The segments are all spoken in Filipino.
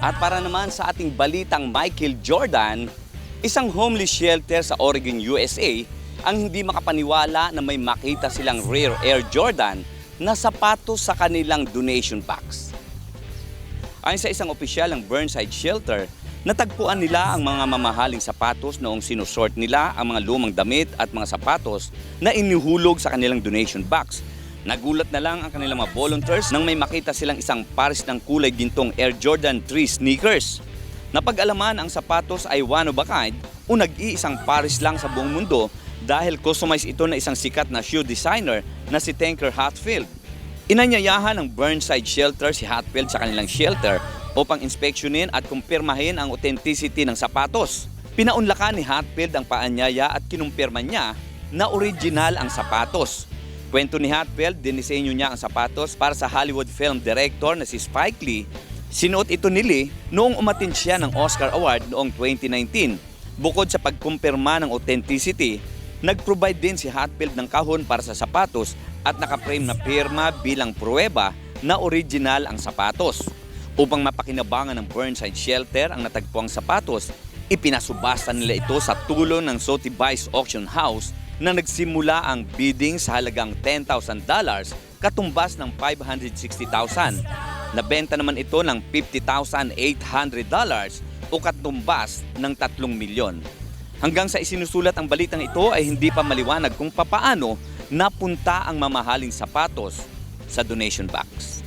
At para naman sa ating balitang Michael Jordan, isang homeless shelter sa Oregon, USA, ang hindi makapaniwala na may makita silang rare Air Jordan na sapatos sa kanilang donation box. Ayon sa isang opisyal ng Burnside Shelter, natagpuan nila ang mga mamahaling sapatos noong sinusort nila ang mga lumang damit at mga sapatos na inihuhulog sa kanilang donation box. Nagulat na lang ang kanilang mga volunteers nang may makita silang isang pares ng kulay gintong Air Jordan 3 sneakers. Napag-alaman ang sapatos ay one of a kind o nag-iisang pares lang sa buong mundo dahil customized ito na isang sikat na shoe designer na si Tanker Hatfield. Inanyayahan ng Burnside Shelter si Hatfield sa kanilang shelter upang inspeksyonin at kumpirmahin ang authenticity ng sapatos. Pinaunlakan ni Hatfield ang paanyaya at kinumpirma niya na original ang sapatos. Kwento ni Hatfield, dinisenyo niya ang sapatos para sa Hollywood film director na si Spike Lee. Sinuot ito ni Lee noong umatin siya ng Oscar Award noong 2019. Bukod sa pagkumpirma ng authenticity, nag-provide din si Hatfield ng kahon para sa sapatos at nakaprame na pirma bilang pruweba na original ang sapatos. Upang mapakinabangan ng Burnside Shelter ang natagpuang sapatos, ipinasubasta nila ito sa tulong ng Sotheby's Auction House na nagsimula ang bidding sa halagang $10,000 katumbas ng $560,000. Nabenta naman ito ng $50,800 o katumbas ng 3 milyon. Hanggang sa isinusulat ang balitang ito ay hindi pa maliwanag kung papaano napunta ang mamahaling sapatos sa donation box.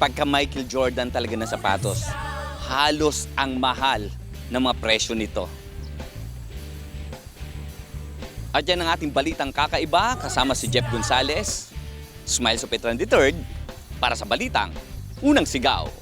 Pagka Michael Jordan talaga ng sapatos, halos ang mahal ng mga presyo nito. At yan ang ating balitang kakaiba kasama si Jeff Gonzalez, Smiles of Petron III, para sa balitang Unang Sigaw.